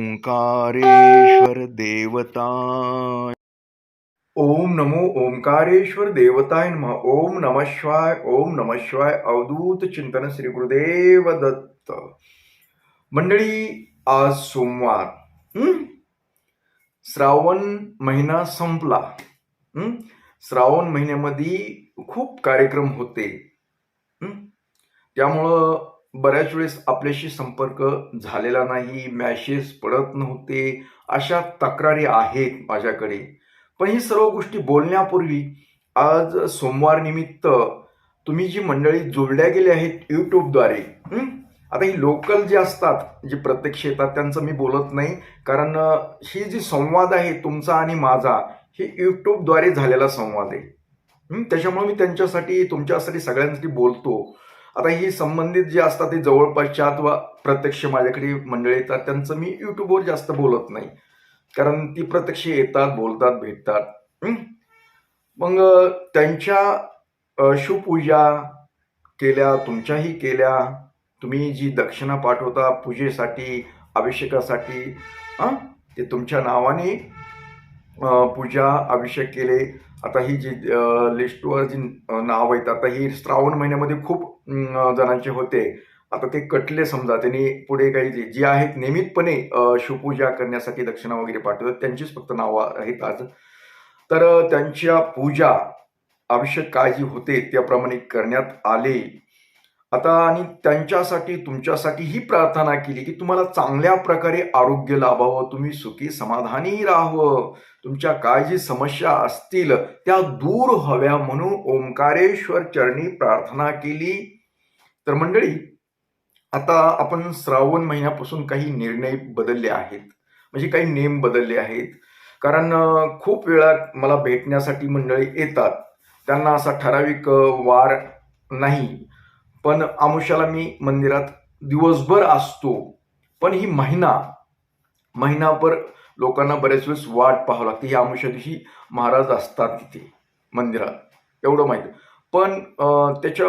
ओंकारेश्वर देवताय। ओम नमो ओंकारेश्वर देवताय नमः। ओम नमः शिवाय ओम नमः शिवाय, अवधूत चिंतन श्री गुरुदेव दत्त। मंडळी, आज सोमवार श्रावण महिना संपला? श्रावण महिन्यामध्ये खूप कार्यक्रम होते? त्यामुळं बऱ्याच वेळेस आपल्याशी संपर्क झालेला नाही मॅसेज पडत नव्हते अशा तक्रारी आहेत माझ्याकडे. पण ही सर्व गोष्टी बोलण्यापूर्वी आज सोमवार निमित्त तुम्ही जी मंडळी जोडल्या गेली आहेत यूट्यूबद्वारे आता ही लोकल जे असतात जे प्रत्यक्ष येतात त्यांचं मी बोलत नाही. कारण ही जी संवाद आहे तुमचा आणि माझा हे यूट्यूबद्वारे झालेला संवाद आहे. त्याच्यामुळे मी त्यांच्यासाठी तुमच्यासाठी सगळ्यांसाठी बोलतो. आता ही संबंधित जे असतात ते जवळपासच्या अथवा प्रत्यक्ष माझ्याकडे मंडळी येतात त्यांचं मी यूट्यूबवर जास्त बोलत नाही. कारण ती प्रत्यक्ष येतात बोलतात भेटतात. मग त्यांच्या अ, शिवपूजा केल्या तुमच्याही केल्या तुम्ही जी दक्षिणा पाठवता पूजेसाठी अभिषेकासाठी ते तुमच्या नावाने पूजा अभिषेक केले. आता ही जी लिस्टवर जी नाव आहेत आता ही श्रावण महिन्यामध्ये खूप जणांचे होते. आता ते कटले समजा त्यांनी पुढे काही जे जे आहेत नियमितपणे शिवपूजा करण्यासाठी दक्षिणा वगैरे पाठवतात त्यांचीच फक्त नावं आहेत आज. तर त्यांच्या पूजा आवश्यक काय जी होते त्याप्रमाणे करण्यात आले. आता आणि त्यांच्यासाठी तुमच्यासाठी ही प्रार्थना केली की तुम्हाला चांगल्या प्रकारे आरोग्य लाभावं तुम्ही सुखी समाधानी राहावं. तुमच्या काय जी समस्या असतील त्या दूर हव्या म्हणून ओंकारेश्वर चरणी प्रार्थना केली. तर मंडळी आता आपण श्रावण महिन्यापासून काही निर्णय बदलले आहेत. म्हणजे काही नेम बदलले आहेत. कारण खूप वेळा मला भेटण्यासाठी मंडळी येतात. त्यांना असा ठराविक वार नाही. पण आमुष्याला मी मंदिरात दिवसभर असतो. पण ही महिना महिनाभर लोकांना बरेच वेळेस वाट पाहावं लागते. ही आमुष्या दिवशी महाराज असतात तिथे मंदिरात. एवढं माहिती. पण त्याच्या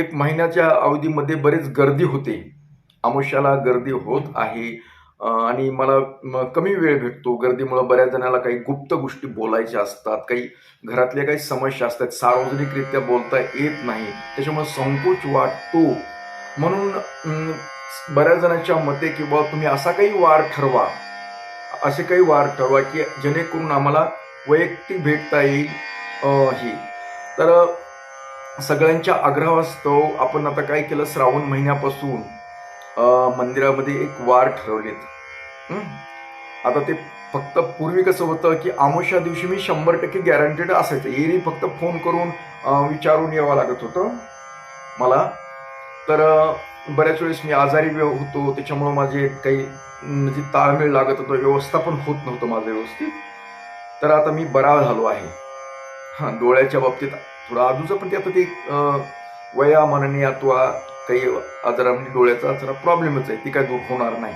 एक महिन्याच्या अवधीमध्ये बरेच गर्दी होते. आमुष्याला गर्दी होत आहे. आणि मला कमी वेळ भेटतो. गर्दीमुळे बऱ्याच जणांना काही गुप्त गोष्टी बोलायच्या असतात. काही घरातल्या काही समस्या असतात. सार्वजनिकरित्या बोलता येत नाही. त्याच्यामुळे संकोच वाटतो. म्हणून बऱ्याच जणांच्या मते की तुम्ही असा काही वार ठरवा. असे काही वार ठरवा की जेणेकरून आम्हाला वैयक्तिक भेटता येईल ही. तर सगळ्यांच्या आग्रहास्तव आपण आता काय केलं? श्रावण महिन्यापासून मंदिरामध्ये एक वार ठरवलेत. आता ते फक्त पूर्वी कसं होतं की आमोशा दिवशी मी शंभर टक्के गॅरंटेड असायचं. एरी फक्त फोन करून विचारून यावं लागत होतं मला. तर बऱ्याच वेळेस मी आजारी व्य- होतो. त्याच्यामुळं माझे काही म्हणजे ताळमेळ लागत होतं. व्यवस्थापन होत नव्हतं माझं व्यवस्थित. तर आता मी बरा झालो आहे. हां डोळ्याच्या बाबतीत थोडं आजूचं पण ते आता ते अं, अथवा काही आजारा म्हणजे डोळ्याचा जरा प्रॉब्लेमच आहे. ती काय दूर होणार नाही.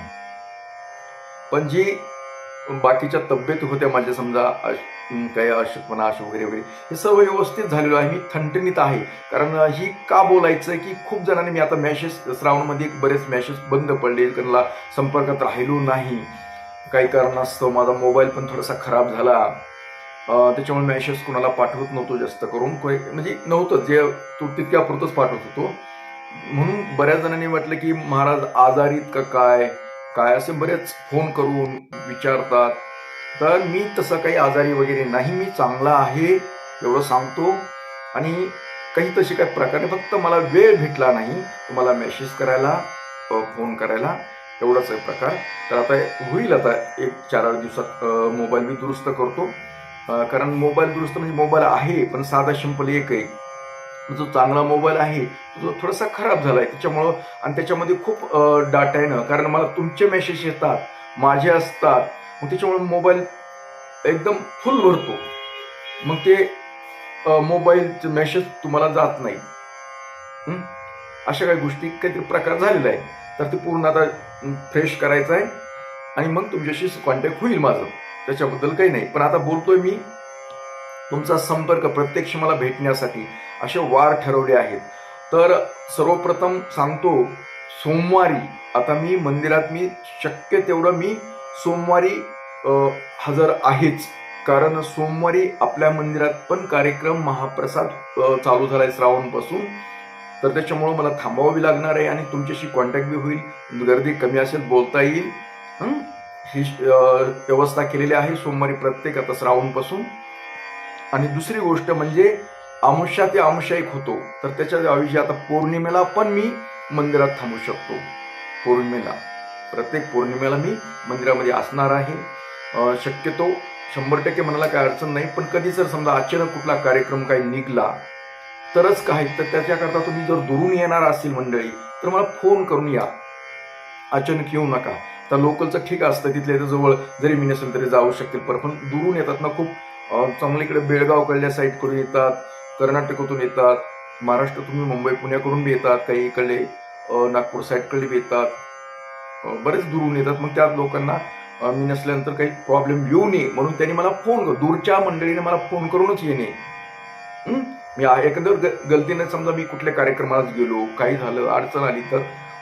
पण जी बाकीच्या तब्येत होत्या माझ्या समजा अश- काही अशक्तपणा अश वगैरे वगैरे हे सर्व व्यवस्थित झालेलं आहे. मी ठणठणीत आहे. कारण ही का बोलायचं की खूप जणांनी मी आता मॅसेज श्रावणमध्ये बरेच मॅसेज बंद पडले त्यांना संपर्कात राहिलो नाही. काही कारणास्तव माझा मोबाईल पण थोडासा खराब झाला. त्याच्यामुळे मॅसेज कोणाला पाठवत नव्हतो जास्त करून. कोणी म्हणजे नव्हतं जे तो तितक्यापुरतंच पाठवत होतो. म्हणून बऱ्याच जणांनी म्हटलं की महाराज आजारीत का काय? काय असे बरेच फोन करून विचारतात. तर मी तसं काही आजारी वगैरे नाही मी चांगला आहे एवढं सांगतो. आणि काही तशी काही प्रकारे फक्त मला वेळ भेटला नाही तुम्हाला मेसेज करायला फोन करायला. एवढाच आहे प्रकार. तर आता होईल आता एक चार आठ दिवसात मोबाईल मी दुरुस्त करतो. कारण मोबाईल दुरुस्त म्हणजे मोबाईल आहे पण साधा सिंपल एक आहे. जो चांगला मोबाईल आहे तो थोडासा खराब झाला आहे त्याच्यामुळं आणि त्याच्यामध्ये खूप डाटा आहे ना. कारण मला तुमचे मेसेज येतात माझे असतात. मग त्याच्यामुळे मोबाईल एकदम फुल भरतो. मग ते मोबाईलचे मेसेज तुम्हाला जात नाही. अशा काही गोष्टी काहीतरी प्रकार झालेला आहे. तर ते पूर्ण आता फ्रेश करायचं आहे. आणि मग तुमच्याशी कॉन्टॅक्ट होईल माझं. त्याच्याबद्दल काही नाही. पण आता बोलतोय मी तुमचा संपर्क प्रत्यक्ष मला भेटण्यासाठी. असे वार ठरवले आहेत. तर सर्वप्रथम सांगतो सोमवारी आता मी मंदिरात मी शक्य तेवढं मी सोमवारी हजर आहेच. कारण सोमवारी आपल्या मंदिरात पण कार्यक्रम महाप्रसाद चालू चालू झालाय श्रावणपासून. तर त्याच्यामुळं मला थांबावी लागणार आहे आणि तुमच्याशी कॉन्टॅक्ट बी होईल. गर्दी कमी असेल बोलता येईल. ही? व्यवस्था केलेली आहे सोमवारी प्रत्येक आता श्रावणपासून. आणि दुसरी गोष्ट म्हणजे अमुष्या ते अमुष्या एक होतो. तर त्याच्या ऐवजी आता पौर्णिमेला पण मी मंदिरात थांबू शकतो. पौर्णिमेला. प्रत्येक पौर्णिमेला मी मंदिरामध्ये असणार आहे. शक्यतो शंभर टक्के म्हणायला काय अडचण नाही. पण कधी जर समजा अचानक कुठला कार्यक्रम काही निघला तरच काय तर त्याच्याकरता तुम्ही जर दुरून येणार असेल मंडळी तर मला फोन करून या. अचानक येऊ नका. तर लोकलचं ठीक असतं. तिथल्या इथं जवळ जरी मी नसेल तरी जाऊ शकतील. पर पण दुरून येतात ना खूप. चांगलीकडे चांगल्या इकडे बेळगावकडल्या साईडकडून येतात. कर्नाटकातून येतात महाराष्ट्र तुम्ही मुंबई पुण्याकडून बी येतात काही इकडले नागपूर साईडकडे बी येतात. बरेच दुरून येतात. मग त्या लोकांना मी नसल्यानंतर काही प्रॉब्लेम येऊ नये म्हणून त्यांनी मला फोन कर दूरच्या मंडळीने मला फोन करूनच येणे. मी एकंदर ग- गलतीने समजा मी कुठल्या कार्यक्रमालाच गेलो काही झालं अडचण आली तर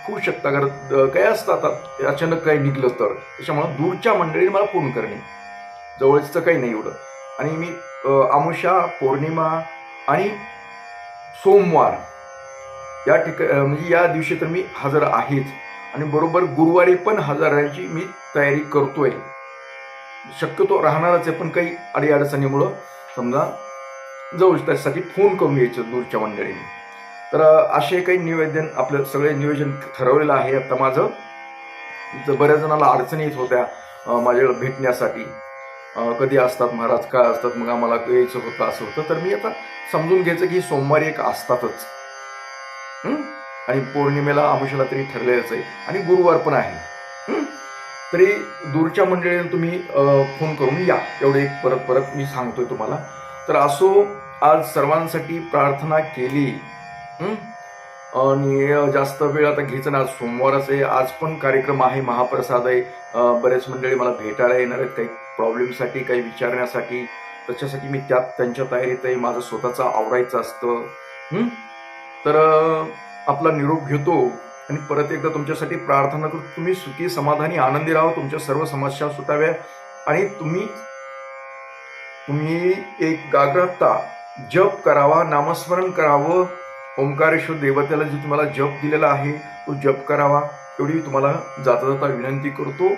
होऊ शकता. कारण काय असतात असतं आता अचानक काही निघलं तर त्याच्यामुळे दूरच्या मंडळीने मला फोन करणे. जवळचं काही नाही एवढं. आणि मी अ, अमावस्या पौर्णिमा आणि सोमवार या ठिका म्हणजे या दिवशी तर मी हजर आहेच. आणि बरोबर गुरुवारी पण हजर राहायची मी तयारी करतोय. शक्यतो राहणारच आहे पण काही अडीअडचणीमुळं समजा जाऊ त्यासाठी फोन करून यायचं दूरच्या मंडळीने. तर असे काही निवेदन आपलं सगळे नियोजन ठरवलेलं आहे. आता माझं तर बऱ्याच जणांना अडचणी येत होत्या अ, माझ्याकडे भेटण्यासाठी. कधी असतात महाराज काय असतात मग आम्हाला यायचं होतं असं होतं. तर मी आता समजून घ्यायचं की सोमवारी एक असतातच. आणि पौर्णिमेला आमुषाला तरी ठरलेलंच आहे. आणि गुरुवार पण आहे. तरी दूरच्या मंडळीने तुम्ही फोन करून या. एवढे एक परत परत मी सांगतोय तुम्हाला. तर असो आज सर्वांसाठी प्रार्थना केली. आणि जास्त वेळ आता घ्यायचं ना आज सोमवारच आहे. आज पण कार्यक्रम आहे. महाप्रसाद आहे. बरेच मंडळी मला भेटायला येणार आहेत. काही प्रॉब्लेमसाठी काही विचारण्यासाठी त्याच्यासाठी मी त्यात त्यांच्या तयारीत आहे. माझं स्वतःचं आवरायचं असतं. तर आपला निरोप घेतो आणि परत एकदा तुमच्यासाठी प्रार्थना करतो तुम्ही सुखी समाधानी आनंदी राहा. तुमच्या सर्व समस्या सुटाव्या. आणि तुम्ही तुम्ही एक गाग्रता जप करावा नामस्मरण करावं. ओंकारेश्वर देवतेला जे तुम्हाला जप दिलेला आहे तो जप करावा. एवढी तुम्हाला जाता जाता विनंती करतो.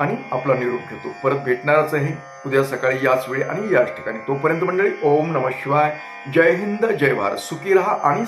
आणि आपला निरोप घेतो. परत भेटणारच आहे उद्या सकाळी याच वेळी आणि याच ठिकाणी. तोपर्यंत मंडळी ओम नम शिवाय. जय हिंद जय भारत. सुखी रहा आणि